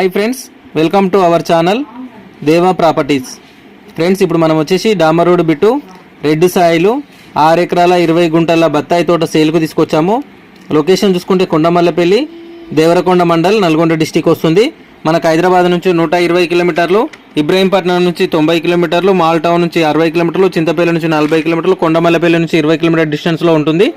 Hi friends welcome to our channel Deva properties friends ఇప్పుడు మనం వచ్చేసి డామర్ రోడ్ బిట్టు రెడ్ సాయిలు ఆరు ఎకరాల ఇరవై గుంటల బత్తాయి తోట సేల్కు తీసుకొచ్చాము. లొకేషన్ చూసుకుంటే కొండమల్లపల్లి దేవరకొండ మండల్ నల్గొండ డిస్టిక్ వస్తుంది. మనకు హైదరాబాద్ నుంచి నూట ఇరవై కిలోమీటర్లు ఇబ్రహీంపట్నం నుంచి తొంభై కిలోమీటర్లు మాల్ టౌన్ నుంచి అరవై కిలోమీటర్లు చింతపల్లి నుంచి నలభై కిలోమీటర్లు కొండమల్లపల్లి నుంచి ఇరవై కిలోమీటర్ డిస్టెన్స్లో ఉంటుంది.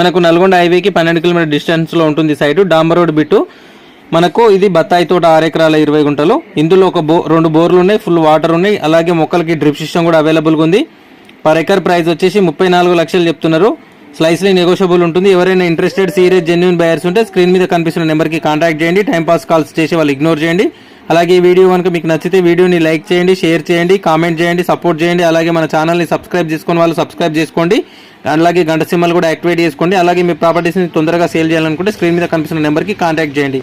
మనకు నల్గొండ హైవేకి పన్నెండు కిలోమీటర్ డిస్టెన్స్లో ఉంటుంది సైటు డాంబర్ రోడ్ బిట్టు. మనకు ఇది బత్తాయి తోట ఆరు ఎకరాల ఇరవై గుంటలు. ఇందులో ఒక బో రెండు బోర్లు ఉన్నాయి ఫుల్ వాటర్ ఉన్నాయి. అలాగే మొక్కలకి డ్రిప్ సిస్టమ్ కూడా అవైలబుల్గా ఉంది. పర్ ఎకర్ ప్రైస్ వచ్చేసి ముప్పై నాలుగు లక్షలు చెప్తున్నారు. స్లైస్లీ నెగోషియబుల్ ఉంటుంది. ఎవరైనా ఇంట్రెస్టెడ్ సీరియస్ జెన్యున్ బయర్స్ ఉంటే స్క్రీన్ మీద కనిపిస్తున్న నెంబర్కి కాంటాక్ట్ చేయండి. టైంపాస్ కాల్స్ చేసి వాళ్ళు ఇగ్నోర్ చేయండి. అలాగే ఈ వీడియో కనుక మీకు నచ్చితే వీడియోని లైక్ చేయండి షేర్ చేయండి కామెంట్ చేయండి సపోర్ట్ చేయండి. అలాగే మన ఛానల్ని సబ్స్క్రైబ్ చేసుకుని వాళ్ళు సబ్స్క్రైబ్ చేసుకోండి. అలాగే గంట సింబల్ కూడా యాక్టివేట్ చేసుకోండి. అలాగే మీ ప్రాపర్టీస్ని తొందరగా సేల్ చేయాలనుకుంటే స్క్రీన్ మీద కనిపిస్తున్న నెంబర్కి కాంటాక్ట్ చేయండి.